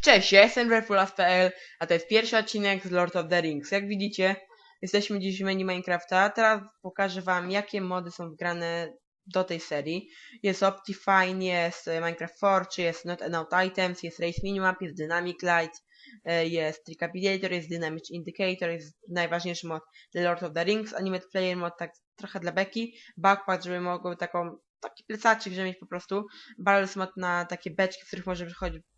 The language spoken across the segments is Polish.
Cześć, ja jestem Refulas.pl, a to jest pierwszy odcinek z Lord of the Rings. Jak widzicie, jesteśmy dziś w menu Minecrafta. Teraz pokażę wam, jakie mody są wgrane do tej serii. Jest Optifine, jest e, Minecraft Forge, jest Not Enough Items, jest Race Minimap, jest Dynamic Light, e, jest Tricapitator, jest Dynamic Indicator, jest najważniejszy mod The Lord of the Rings, Animate Player mod tak trochę dla beki, Backpack, żeby mogły taką, taki plecaczek, żeby mieć po prostu, Barrels mod na takie beczki, w których może wychodzić e,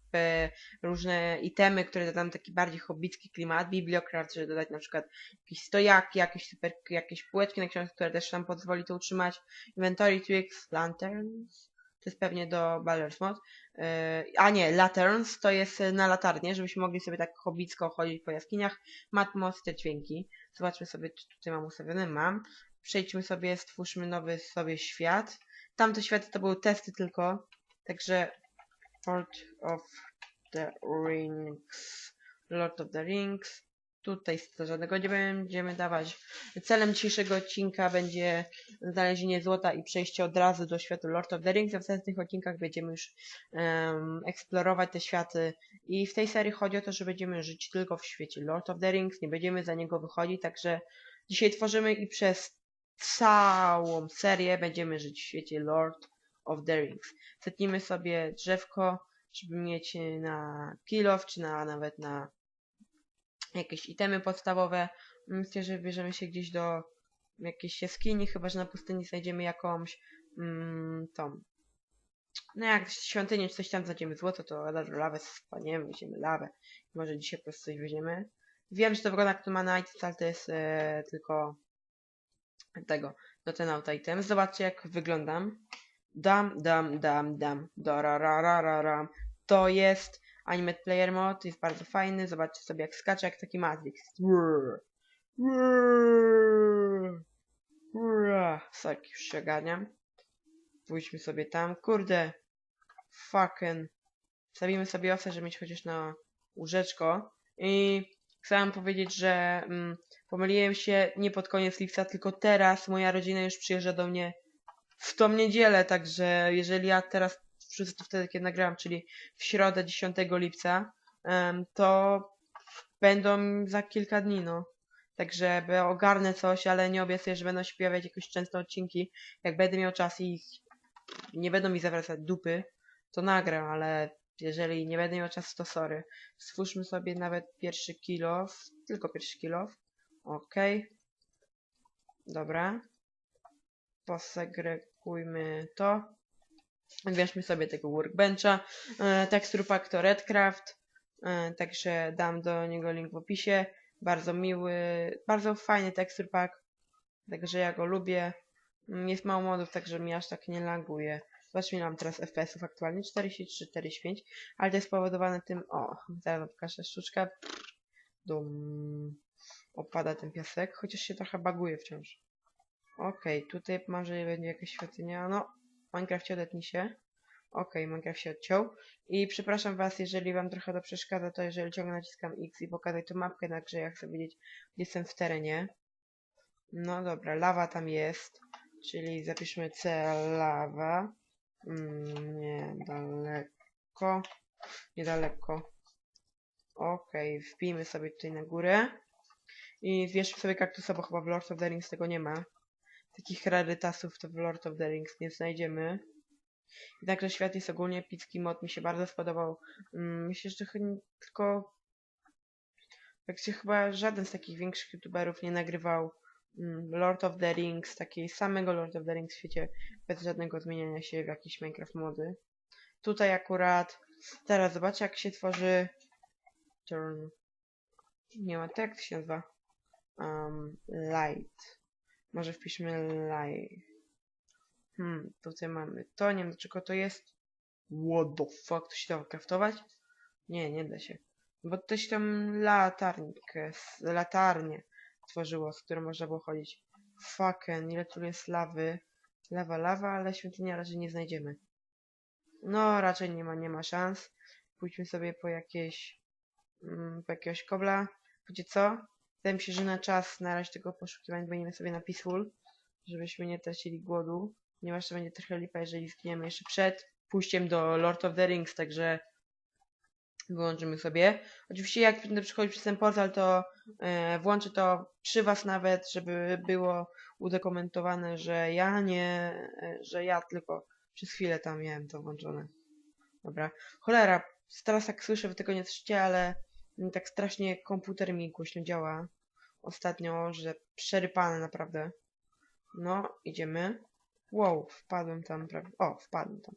różne itemy, które dodam taki bardziej hobbicki klimat, bibliocraft, żeby dodać na przykład jakieś stojaki, jakieś super, jakieś półeczki na książkę, które też nam pozwoli to utrzymać, inventory tricks, lanterns, to jest pewnie do Ballers mod, Yy, a nie, lanterns to jest na latarnię, żebyśmy mogli sobie tak hobbicko chodzić po jaskiniach, matmos, te dźwięki, zobaczmy sobie, czy tutaj mam ustawione, mam, przejdźmy sobie, stwórzmy nowy sobie świat, tamte światy to były testy tylko, także Lord of the Rings. Lord of the Rings. Tutaj żadnego nie będziemy dawać. Celem dzisiejszego odcinka będzie znalezienie złota i przejście od razu do świata Lord of the Rings. A w następnych odcinkach będziemy już em, eksplorować te światy. I w tej serii chodzi o to, że będziemy żyć tylko w świecie Lord of the Rings. Nie będziemy za niego wychodzić, także dzisiaj tworzymy i przez całą serię będziemy żyć w świecie Lord of the Rings. Sobie drzewko, żeby mieć na kilof, czy na nawet na jakieś itemy podstawowe. Myślę, że bierzemy się gdzieś do jakiejś jaskini, chyba że na pustyni znajdziemy jakąś mm, tą. No jak świątynię czy coś tam znajdziemy złoto, to lawę spaniemy, weźmiemy lawę. Może dzisiaj po prostu coś weźmiemy. Wiem, że to jak to ma ale to jest e, tylko tego, do ten out item. Zobaczcie jak wyglądam. Dam, dam, dam, dam. Dararararam. To jest Animate Player Mode, jest bardzo fajny. Zobaczcie sobie jak skacze, jak taki Matrix. Tak, już się. Pójdźmy sobie tam. Kurde. Fucking. Stawimy sobie osę, żeby mieć chociaż na łóżeczko. I chciałem powiedzieć, że mm, pomyliłem się nie pod koniec lipca, tylko teraz moja rodzina już przyjeżdża do mnie w tą niedzielę, także jeżeli ja teraz wrzucę to wtedy, kiedy nagrałam, czyli w środę 10 lipca, to będą za kilka dni, no. Także ogarnę coś, ale nie obiecuję, że będą pojawiać jakoś często odcinki. Jak będę miał czas i nie będą mi zawracać dupy, to nagram, ale jeżeli nie będę miał czasu, to sorry. Stwórzmy sobie nawet pierwszy kilof, tylko pierwszy kilof. Okej. Dobra posegregujmy to. Bierzmy sobie tego workbencha. E, Texture pack to Redcraft, e, także dam do niego link w opisie. Bardzo miły, bardzo fajny texture pack, także ja go lubię. Jest mało modów, także mi aż tak nie laguje. Zobaczmy, mam teraz FPS-ów aktualnie, 43, 45, ale to jest spowodowane tym, o, zaraz pokażę sztuczkę. Dum, opada ten piasek, chociaż się trochę baguje wciąż. Okej, tutaj może będzie jakaś świątynia. No, Minecraft odetnij się. Okej, Minecraft się odciął. I przepraszam was, jeżeli wam trochę to przeszkadza, to jeżeli ciągle naciskam X i pokazać tą mapkę na jak chcę wiedzieć, gdzie jestem w terenie. No dobra, lawa tam jest. Czyli zapiszmy C lawa. Mm, niedaleko. Niedaleko. Okej, wbijmy sobie tutaj na górę. I zwierzmy sobie kaktusa, bo chyba w Lord of the Rings tego nie ma takich rarytasów to w Lord of the Rings nie znajdziemy. Jednakże świat jest ogólnie epicki mod, mi się bardzo spodobał. Mm, Myślę, że tylko jak się chyba żaden z takich większych youtuberów nie nagrywał mm, Lord of the Rings, takiej samego Lord of the Rings w świecie, bez żadnego zmieniania się w jakieś Minecraft mody. Tutaj akurat, teraz zobaczcie jak się tworzy turn, nie ma, to się nazywa? Um, light. Może wpiszmy live. Hmm, tutaj mamy to, nie wiem dlaczego to jest. What the fuck, to się da craftować? Nie, nie da się. Bo to się tam latarnikę, latarnię tworzyło, z którą można było chodzić. Fucking, ile tu jest lawy. Lawa, lawa, ale świątynia raczej nie znajdziemy. No, raczej nie ma, nie ma szans. pójdźmy sobie po jakieś, mm, po jakiegoś kobla. Wiecie co? Wydaje mi się, że na czas na razie tego poszukiwania będziemy sobie na Peaceful, żebyśmy nie tracili głodu, ponieważ to będzie trochę lipa, jeżeli zginiemy jeszcze przed pójściem do Lord of the Rings, także wyłączymy sobie. Oczywiście jak będę przechodzić przez ten portal, to e, włączę to przy was nawet, żeby było udokumentowane, że ja nie, e, że ja tylko przez chwilę tam miałem to włączone. Dobra. Cholera, teraz tak słyszę, wy tego nie słyszycie, ale tak strasznie komputer mi głośno działa. Ostatnio, że przerypane naprawdę. No, idziemy. Wow, wpadłem tam prawie. O, wpadłem tam.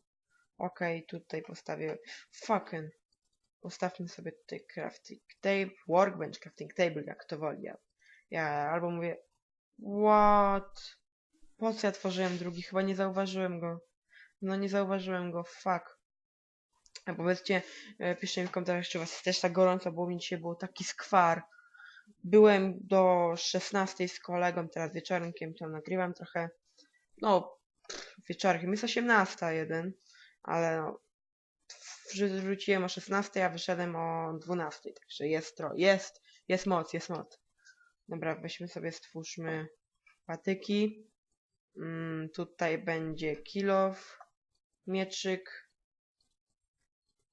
Okej, tutaj postawię. Fucking. Postawmy sobie tutaj crafting table, workbench, crafting table, jak to woli. Ja, ja albo mówię, what? Po co ja tworzyłem drugi? Chyba nie zauważyłem go. No nie zauważyłem go, fuck. A powiedzcie, e, piszcie mi w komentarzach, czy was jest też tak gorąco, bo mi dzisiaj był taki skwar. Byłem do 16 z kolegą, teraz wieczorkiem, to nagrywam trochę. No, wieczorkiem, jest 18 jeden, ale no, wrzu- wróciłem o 16, a wyszedłem o 12, także jest tro, jest, jest moc, jest moc. Dobra, weźmy sobie, stwórzmy patyki. Mm, tutaj będzie kilof, mieczyk.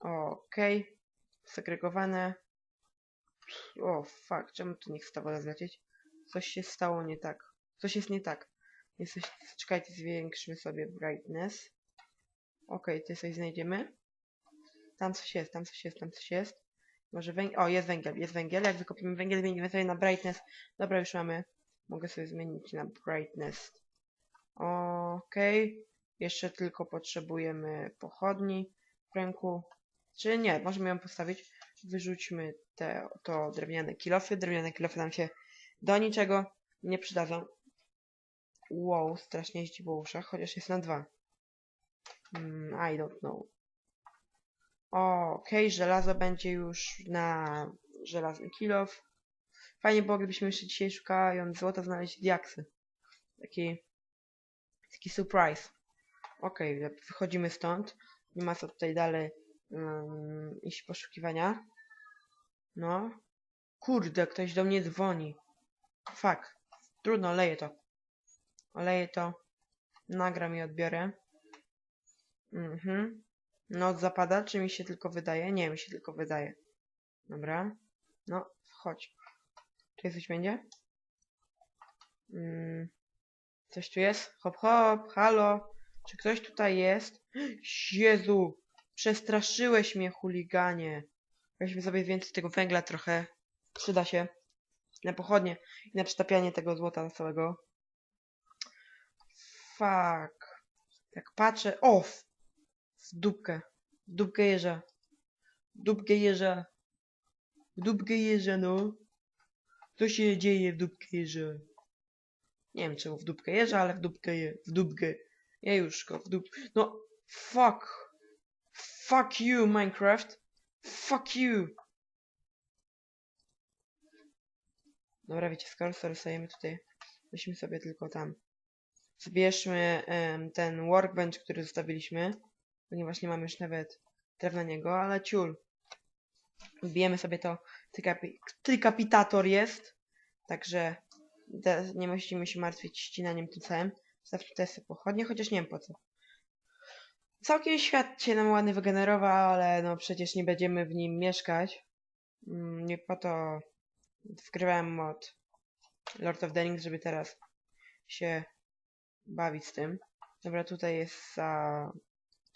Okej, segregowane. O, fuck, czemu tu nie chce woda zlecieć? Coś się stało nie tak. Coś jest nie tak. Jesteś, czekajcie, zwiększmy sobie brightness. Okej, tutaj coś znajdziemy. Tam coś jest, tam coś jest, tam coś jest. Może węgiel. O, jest węgiel, jest węgiel. Jak wykopimy węgiel, zmienimy sobie na brightness. Dobra, już mamy. Mogę sobie zmienić na brightness. Okej. Jeszcze tylko potrzebujemy pochodni w ręku. Czy nie, możemy ją postawić. Wyrzućmy te, to drewniane kilofy. Drewniane kilofy nam się do niczego nie przydadzą. Wow, strasznie jeździ w uszach, chociaż jest na dwa. Mm, I don't know. Okej, żelazo będzie już na żelazny kilof. Fajnie było, gdybyśmy jeszcze dzisiaj szukając złota znaleźć diaksy. Taki, taki surprise. Okej, wychodzimy stąd. Nie ma co tutaj dalej um, iść poszukiwania. No. Kurde, ktoś do mnie dzwoni. Fuck. Trudno, leję to. Oleję to. Nagram i odbiorę. Mhm. Noc zapada, czy mi się tylko wydaje? Nie, mi się tylko wydaje. Dobra. No, chodź. Czy coś będzie? Mm. Coś tu jest? Hop, hop, halo. Czy ktoś tutaj jest? Jezu! Przestraszyłeś mnie, chuliganie. Weźmy sobie więcej tego węgla trochę. Przyda się. Na pochodnie i na przetapianie tego złota całego. Fuck. Jak patrzę... O! W w dupkę. W dupkę jeża. W dupkę jeża. W dupkę jeża, no. Co się dzieje w dupkę jeża? Nie wiem czemu w dupkę jeża, ale w dupkę je. W dupkę. Jejuszko, w dup... No, fuck. Fuck you, Minecraft. Fuck you. Dobra, wiecie, skoro stajemy tutaj, weźmy sobie tylko tam. Zbierzmy em, ten workbench, który zostawiliśmy ponieważ nie mam już nawet drewna niego, ale ciul. Wbijemy sobie to. Trikapi trikapitator jest. Także nie musimy się martwić ścinaniem tym całym. Zostawmy tutaj sobie pochodnie, chociaż nie wiem po co. Całkiem świat się nam ładnie wygenerował, ale no przecież nie będziemy w nim mieszkać. Mm, nie po to wgrywałem mod Lord of the Rings, żeby teraz się bawić z tym. Dobra, tutaj jest za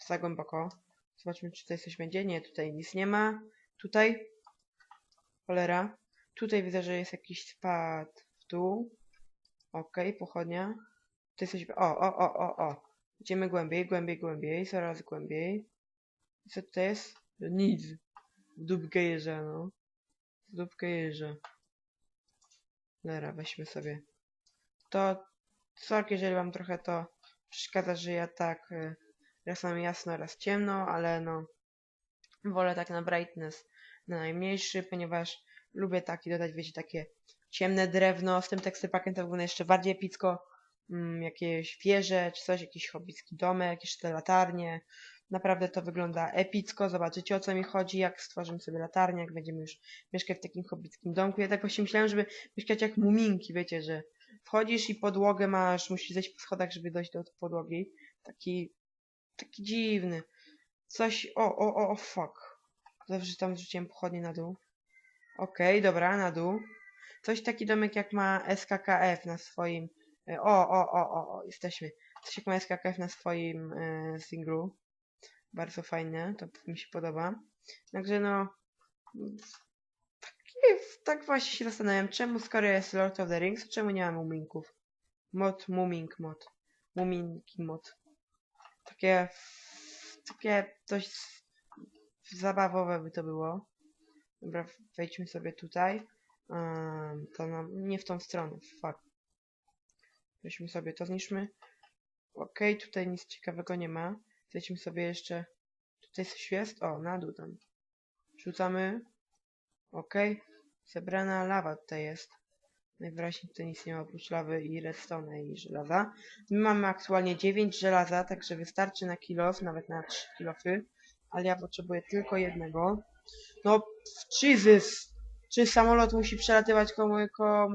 za głęboko. Zobaczmy, czy tutaj coś będzie. Nie, tutaj nic nie ma. Tutaj. Cholera. Tutaj widzę, że jest jakiś spad w dół. Okej, okay, pochodnia. Tutaj coś... O, o, o, o, o. Idziemy głębiej, głębiej, głębiej. Coraz głębiej. Co to jest? Nic. W dupkę no. W dupkę. Cholera, weźmy sobie. To... Sorki, jeżeli wam trochę to przeszkadza, że ja tak... Y raz mam jasno, raz ciemno, ale no wolę tak na brightness na najmniejszy, ponieważ lubię taki dodać, wiecie, takie ciemne drewno, z tym tekstypakiem to wygląda jeszcze bardziej epicko, jakieś wieże, czy coś, jakiś hobbicki domek, jeszcze te latarnie, Naprawdę to wygląda epicko. Zobaczycie o co mi chodzi, jak stworzymy sobie latarnię, jak będziemy już mieszkać w takim hobbickim domku. Ja tak właśnie myślałem, żeby mieszkać jak muminki, wiecie, że wchodzisz i podłogę masz, musisz zejść po schodach, żeby dojść do podłogi. Taki, taki dziwny. Coś, o, o, o, o, fuck. Że tam zrzuciłem pochodnie na dół. Okej, dobra, na dół. Coś taki domek jak ma SKKF na swoim, o, o, o, o, o jesteśmy. Ma SKKF na swoim e, singlu. Bardzo fajne, to mi się podoba. Także no, tak właśnie się zastanawiam, czemu skoro jest Lord of the Rings, czemu nie ma muminków? Mod, muming mod. Muminki mod. Takie, takie dość zabawowe by to było. Dobra, wejdźmy sobie tutaj. Um, to nam, nie w tą stronę, fuck. Weźmy sobie to, zniszmy. Okej, tutaj nic ciekawego nie ma. Zejdźmy sobie jeszcze. Tutaj coś jest? O, na dół tam. Rzucamy. Okej. Zebrana lawa tutaj jest. Najwyraźniej tutaj nic nie ma oprócz lawy i redstone i żelaza. My mamy aktualnie 9 żelaza, także wystarczy na kilof, nawet na 3 kilofy. Ale ja potrzebuję tylko jednego. No, Jesus! Czy samolot musi przelatywać koło, koło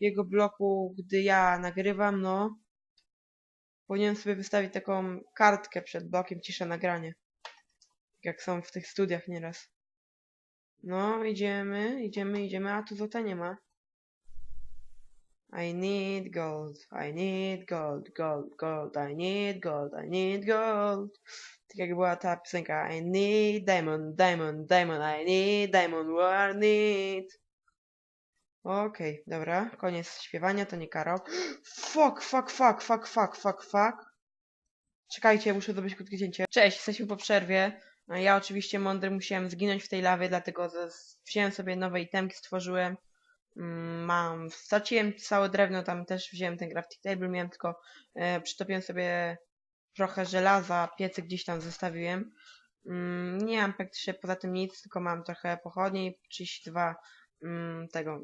jego bloku, gdy ja nagrywam? No. Powinienem sobie wystawić taką kartkę przed blokiem cisza nagranie. Jak są w tych studiach nieraz. No, idziemy, idziemy, idziemy, a tu złota nie ma. I need gold, I need gold, gold, gold, I need gold, I need gold. Tak jak była ta piosenka I need diamond, diamond, diamond, I need diamond, what I need. Okej, dobra, koniec śpiewania, to nie Karol. Fuck, fuck, fuck, fuck, fuck, fuck, fuck. Czekajcie, muszę zrobić krótkie cięcie. Cześć, jesteśmy po przerwie. No, Ja oczywiście mądry musiałem zginąć w tej lawie, dlatego wziąłem sobie nowe itemki, stworzyłem. Mm, Mam, straciłem całe drewno, tam też wziąłem ten crafting table, miałem tylko, e, przytopiłem sobie trochę żelaza, piecyk gdzieś tam zostawiłem. Mm, nie mam praktycznie poza tym nic, tylko mam trochę pochodni, i 32 mm, tego,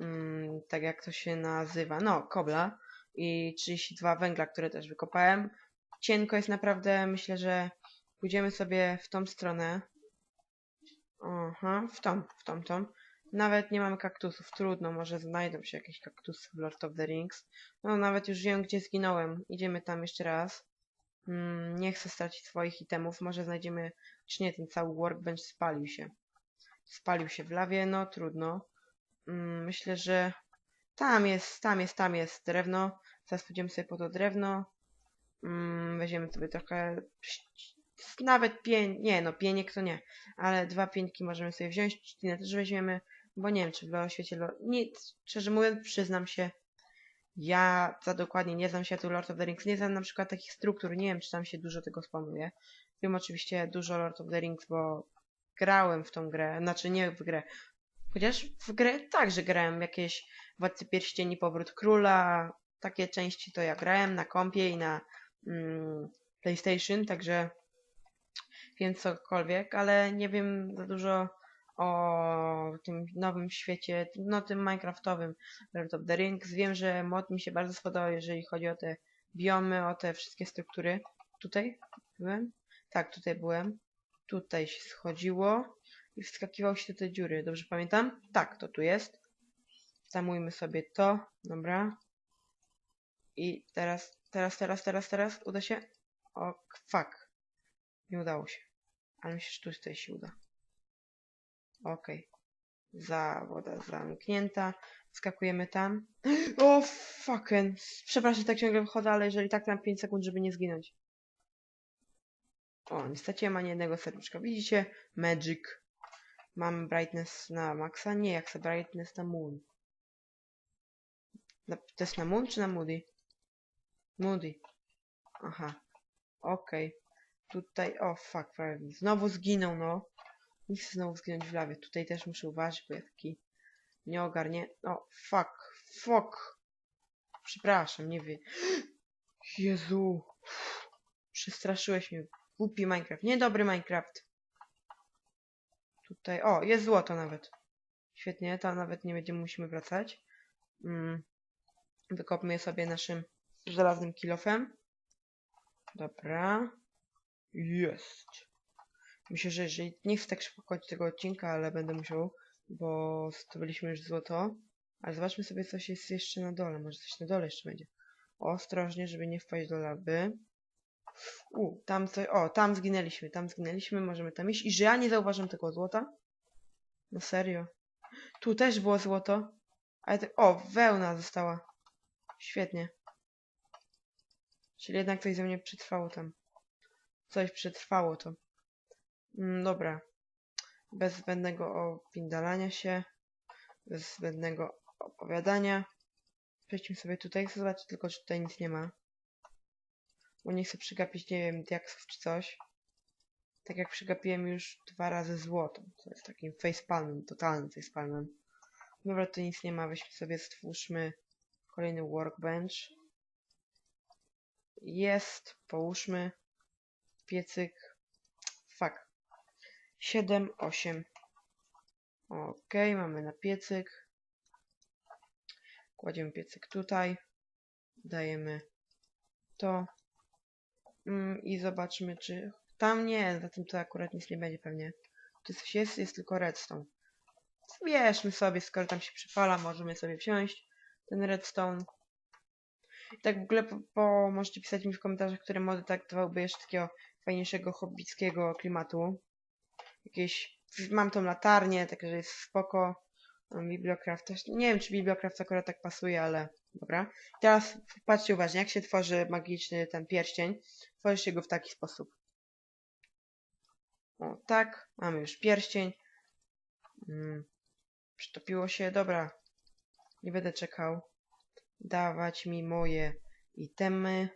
mm, tak jak to się nazywa, no, kobla i 32 węgla, które też wykopałem. Cienko jest naprawdę, myślę, że pójdziemy sobie w tą stronę. Aha, w tą, w tą, tą. Nawet nie mamy kaktusów, trudno, może znajdą się jakieś kaktusy w Lord of the Rings. No, nawet już wiem, gdzie zginąłem. Idziemy tam jeszcze raz. Mm, nie chcę stracić swoich itemów, może znajdziemy, czy nie, ten cały workbench spalił się. Spalił się w lawie, no trudno. Mm, myślę, że tam jest, tam jest, tam jest drewno. Zaraz pójdziemy sobie po to drewno. Mm, weźmiemy sobie trochę, nawet pień, nie no, pieniek to nie, ale dwa pieńki możemy sobie wziąć, trzcinę też weźmiemy, bo nie wiem, czy w świecie, lo- nie, szczerze mówiąc, przyznam się, ja za dokładnie nie znam światu Lord of the Rings, nie znam na przykład takich struktur, nie wiem, czy tam się dużo tego spawnuje. Wiem oczywiście dużo Lord of the Rings, bo grałem w tą grę, znaczy nie w grę, chociaż w grę także grałem, jakieś Władcy Pierścieni, Powrót Króla, takie części to ja grałem na kompie i na mm, PlayStation, także wiem cokolwiek, ale nie wiem za dużo o tym nowym świecie, no tym Minecraftowym Lord of the Rings. Wiem, że mod mi się bardzo spodobał, jeżeli chodzi o te biomy, o te wszystkie struktury. Tutaj byłem? Tak, tutaj byłem. Tutaj się schodziło i wskakiwał się do tej dziury. Dobrze pamiętam? Tak, to tu jest. Zamujmy sobie to. Dobra. I teraz, teraz, teraz, teraz, teraz uda się? O, fuck. Nie udało się. Ale myślę, że tu tutaj się uda. Okej. Za woda zamknięta. Skakujemy tam. O, fucking. Przepraszam, tak ciągle wychodzę, ale jeżeli tak, mam 5 sekund, żeby nie zginąć. O, nie straciłem ani jednego serduszka. Widzicie? Magic. Mam brightness na maxa? Nie, jak chcę brightness na moon. Na, to jest na moon czy na moody? Moody. Aha. Okej. Tutaj, o fuck, prawie znowu zginął, no. Nie chcę znowu zginąć w lawie. Tutaj też muszę uważać, bo ja taki nie ogarnie. O, fuck, fuck. Przepraszam, nie wie. Jezu. Przestraszyłeś mnie. Głupi Minecraft. Niedobry Minecraft. Tutaj, o, jest złoto nawet. Świetnie, to nawet nie będziemy musimy wracać. Mm. Wykopmy je sobie naszym żelaznym kilofem. Dobra. Jest. Myślę, że jeżeli nie chcę tak szybko kończyć tego odcinka, ale będę musiał, bo zdobyliśmy już złoto. Ale zobaczmy sobie, coś jest jeszcze na dole. Może coś na dole jeszcze będzie. Ostrożnie, żeby nie wpaść do lawy. U, tam coś. O, tam zginęliśmy, tam zginęliśmy, możemy tam iść. I że ja nie zauważam tego złota? No serio. Tu też było złoto. Ale tak. O, wełna została. Świetnie. Czyli jednak coś ze mnie przetrwało tam. Coś przetrwało to. Mm, dobra. Bez zbędnego opindalania się. Bez zbędnego opowiadania. Przejdźmy sobie tutaj. Chcę zobaczyć tylko, czy tutaj nic nie ma. Bo nie chcę przegapić, nie wiem, diaksów czy coś. Tak jak przegapiłem już dwa razy złoto. To jest takim facepalmem, totalnym facepalmem. Dobra, tu nic nie ma. Weźmy sobie, stwórzmy kolejny workbench. Jest. Połóżmy. Piecyk. Fuck. 7, 8. Ok, mamy na piecyk. Kładziemy piecyk tutaj. Dajemy to. Mm, I zobaczmy, czy... Tam nie, za tym to akurat nic nie będzie pewnie. Tu coś jest, jest tylko redstone. Zbierzmy sobie, skoro tam się przypala, możemy sobie wziąć ten redstone. I tak w ogóle po, po, możecie pisać mi w komentarzach, które mody dawałby jeszcze takiego fajniejszego, hobbickiego klimatu. Jakieś... Mam tą latarnię, także jest spoko. Mam Bibliocraft też. Nie wiem, czy Bibliocraft akurat tak pasuje, ale dobra. Teraz patrzcie uważnie, jak się tworzy magiczny ten pierścień. Tworzy się go w taki sposób. O, tak. Mamy już pierścień. Mm. Przytopiło się. Dobra. Nie będę czekał. Dawać mi moje itemy.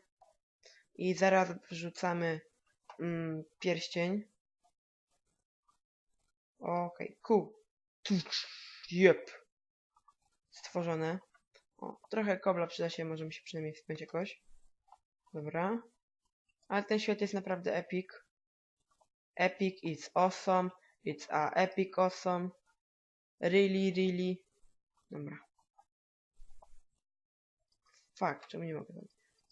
I zaraz wrzucamy mm, pierścień. Okej, okay, cool. Jep. Stworzone. O, trochę kobla przyda się, może mi się przynajmniej wspiąć jakoś. Dobra. Ale ten świat jest naprawdę epic. Epic, it's awesome. It's a epic awesome. Really, really. Dobra. Fuck, czemu nie mogę?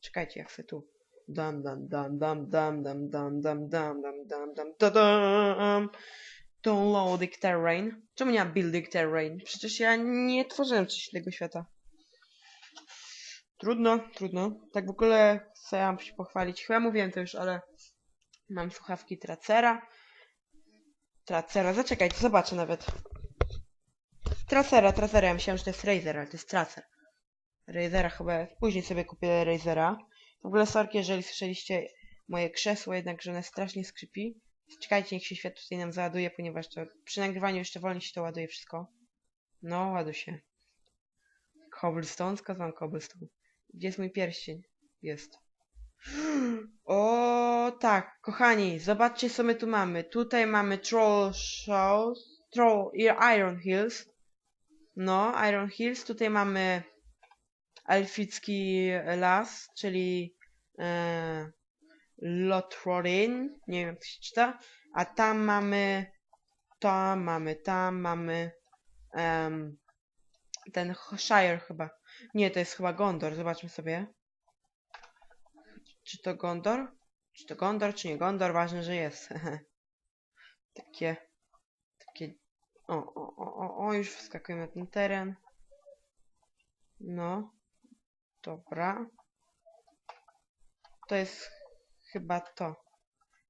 Czekajcie, ja chcę tu. Dam, dam, dam, dam, dam, dam, dam, dam, dam, dam, dam, dam, dam, dam. Downloading terrain. Czemu nie ma building terrain? Przecież ja nie tworzyłem szczęśliwego świata. Trudno, trudno. Tak w ogóle chcę się pochwalić. Chyba mówiłem to już, ale mam słuchawki Tracera. Tracera, zaczekajcie, zobaczę nawet. Tracera, Tracera, ja myślałem, że to jest Razer, ale to jest Tracer. Razera chyba, później sobie kupię Razera. W ogóle sorki, jeżeli słyszeliście moje krzesło, jednakże one strasznie skrzypi. Czekajcie, niech się świat tutaj nam załaduje, ponieważ to przy nagrywaniu jeszcze wolniej się to ładuje wszystko. No, ładuj się. Cobblestone? Skąd cobblestone? Gdzie jest mój pierścień? Jest. O tak, kochani, zobaczcie co my tu mamy. Tutaj mamy Troll Shows, Troll Iron Hills. No, Iron Hills. Tutaj mamy Elficki Las, czyli e, Lothrorin, nie wiem jak to się czyta, a tam mamy, tam mamy, tam mamy um, ten Shire chyba. Nie, to jest chyba Gondor, zobaczmy sobie. Czy to Gondor? Czy to Gondor, czy nie Gondor? Ważne, że jest. takie, takie, o, o, o, o, już wskakujemy na ten teren. No, dobra. To jest chyba to.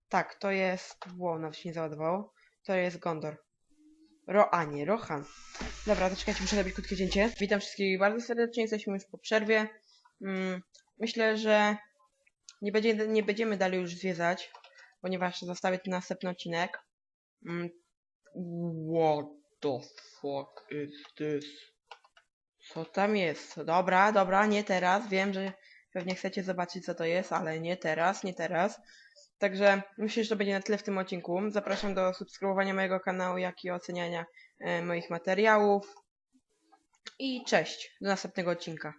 Tak, to jest... Ło, nawet się nie załadowało. To jest Gondor. Ro, a nie, Rohan. Dobra, to czekajcie, muszę zrobić krótkie cięcie. Witam wszystkich bardzo serdecznie, jesteśmy już po przerwie. Mm, myślę, że nie, będzie, nie będziemy dalej już zwiedzać, ponieważ zostawię tu następny odcinek. Mm, what the fuck is this? Co tam jest? Dobra, dobra, nie teraz. Wiem, że Pewnie chcecie zobaczyć, co to jest, ale nie teraz, nie teraz. Także myślę, że to będzie na tyle w tym odcinku. Zapraszam do subskrybowania mojego kanału, jak i oceniania e, moich materiałów. I cześć, do następnego odcinka.